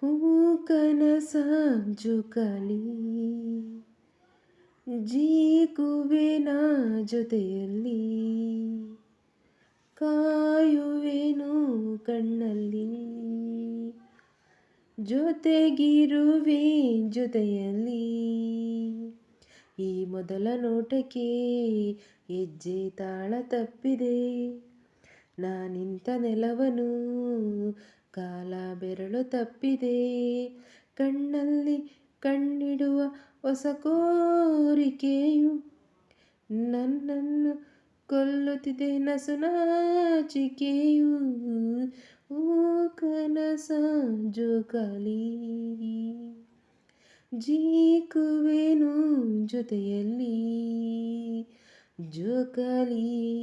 ಹೂ ಕನಸ ಜೋಕಾಲಿ ಜೀಕುವೆನ ಜೊತೆಯಲ್ಲಿ, ಕಾಯುವೆನು ಕಣ್ಣಲ್ಲಿ, ಜೊತೆಗಿರುವೆ ಜೊತೆಯಲ್ಲಿ. ಈ ಮೊದಲ ನೋಟಕ್ಕೆ ಹೆಜ್ಜೆ ತಾಳ ತಪ್ಪಿದೆ. ನಾನಿಂತ ನೆಲವನು ಕಾಲ ಬೆರಳು ತಪ್ಪಿದೆ. ಕಣ್ಣಲ್ಲಿ ಕಣ್ಣಿಡುವ ಹೊಸ ಕೋರಿಕೆಯು ನನ್ನನ್ನು ಕೊಲ್ಲುತ್ತಿದೆ. ನಸುನಾಚಿಕೆಯು ಓ ಕನಸ ಜೋಕಲಿ. ಜೀಕುವೆನು ಜೊತೆಯಲ್ಲಿ ಜೋಕಾಲಿ.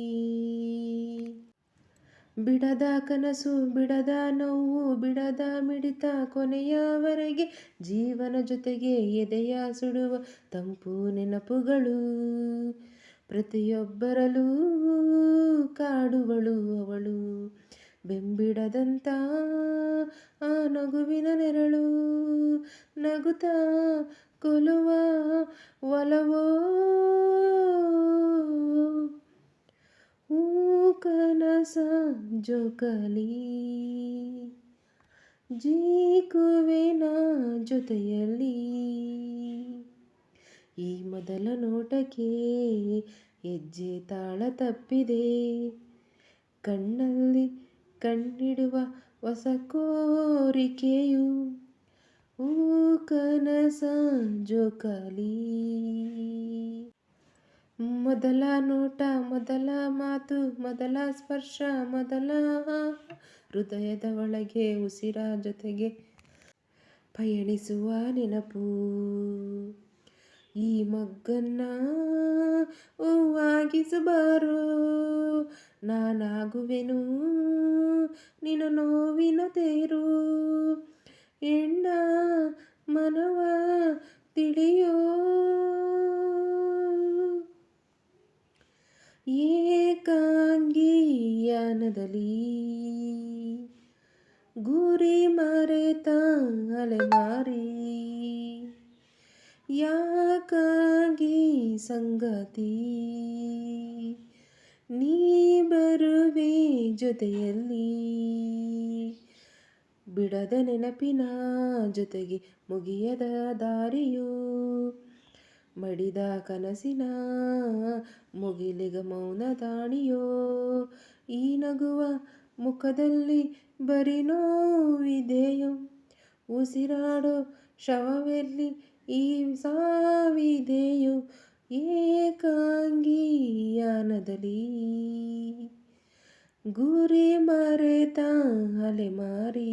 ಬಿಡದ ಕನಸು, ಬಿಡದ ನೋವು, ಬಿಡದ ಮಿಡಿತ ಕೊನೆಯವರೆಗೆ ಜೀವನ ಜೊತೆಗೆ ಎದೆಯ ಸುಡುವ ತಂಪು ನೆನಪುಗಳು. ಪ್ರತಿಯೊಬ್ಬರಲ್ಲೂ ಕಾಡುವಳು ಅವಳು. ಬೆಂಬಿಡದಂತ ಆ ನಗುವಿನ ನೆರಳು. ನಗುತ್ತಾ ಕೊಲುವ ಒಲವೋ ಕನಸ ಜೋಕಲಿ ಜೀಕುವೆನ ಜೊತೆಯಲ್ಲಿ. ಈ ಮೊದಲ ನೋಟಕ್ಕೆ ಹೆಜ್ಜೆ ತಾಳ ತಪ್ಪಿದೆ. ಕಣ್ಣಲ್ಲಿ ಕಣ್ಣಿಡುವ ಹೊಸ ಕೋರಿಕೆಯು ಊ ಕನಸ ಜೋಕಾಲಿ ಮೊದಲ ನೋಟ, ಮೊದಲ ಮಾತು, ಮೊದಲ ಸ್ಪರ್ಶ, ಮೊದಲ ಹೃದಯದ ಒಳಗೆ ಉಸಿರ ಜೊತೆಗೆ ಪಯಣಿಸುವ ನೆನಪು. ಈ ಮಗ್ಗನ್ನ ಹೂವಾಗಿಸಬಾರು, ನಾನಾಗುವೆನು ನಿನ್ನ ನೋವಿನ ತೇರು. ಎಣ್ಣ ಮನವ ತಿಳಿಯೋ ಏಕಾಂಗಿಯಾನದಲ್ಲಿ ಗುರಿ ಮರೆತ ಅಲೆಮಾರಿ ಯಾಕಾಗಿ ಸಂಗತಿ? ನೀ ಬರುವೆ ಜೊತೆಯಲ್ಲಿ ಬಿಡದ ನೆನಪಿನ ಜೊತೆಗೆ ಮುಗಿಯದ ದಾರಿಯು ಮಡಿದ ಕನಸಿನ ಮುಗಿಲಿಗ ಮೌನ ದಾಣಿಯೋ ಈ ನಗುವ ಮುಖದಲ್ಲಿ ಬರಿ ನೋವಿದೆಯೋ? ಉಸಿರಾಡೋ ಶವವೆಲ್ಲಿ ಈ ಸಾವಿದೆಯೋ? ಏಕಾಂಗಿಯಾನದಲ್ಲಿ ಗುರಿ ಮರೆತ ಅಲೆಮಾರಿ